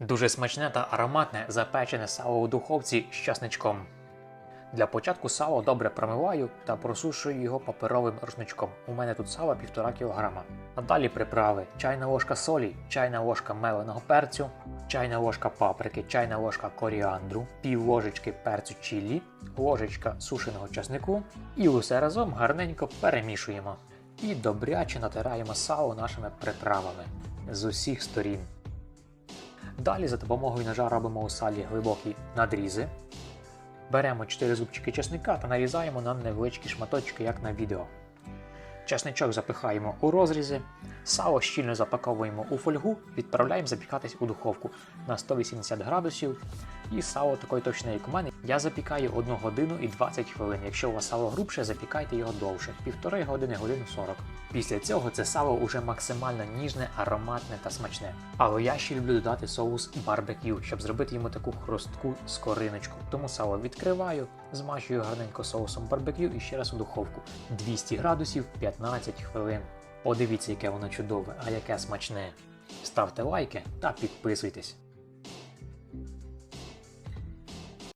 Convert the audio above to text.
Дуже смачне та ароматне запечене сало у духовці з часничком. Для початку сало добре промиваю та просушую його паперовим рушничком. У мене тут сало 1,5 кг. А далі приправи: чайна ложка солі, чайна ложка меленого перцю, чайна ложка паприки, чайна ложка коріандру, пів ложечки перцю чіллі, ложечка сушеного часнику і усе разом гарненько перемішуємо. І добряче натираємо сало нашими приправами з усіх сторін. Далі за допомогою ножа робимо у салі глибокі надрізи. Беремо 4 зубчики чесника та нарізаємо на невеличкі шматочки, як на відео. Чесничок запихаємо у розрізи, сало щільно запаковуємо у фольгу, відправляємо запікатись у духовку на 180 градусів. І сало такої точне, як у мене, я запікаю 1 годину і 20 хвилин. Якщо у вас сало грубше, запікайте його довше, півтори години, годину 40. Після цього це сало уже максимально ніжне, ароматне та смачне. Але я ще люблю додати соус барбекю, щоб зробити йому таку хрустку скориночку. Тому сало відкриваю, змащую гарненько соусом барбекю і ще раз у духовку 200 градусів 15 хвилин. Подивіться, яке воно чудове, а яке смачне. Ставте лайки та підписуйтесь.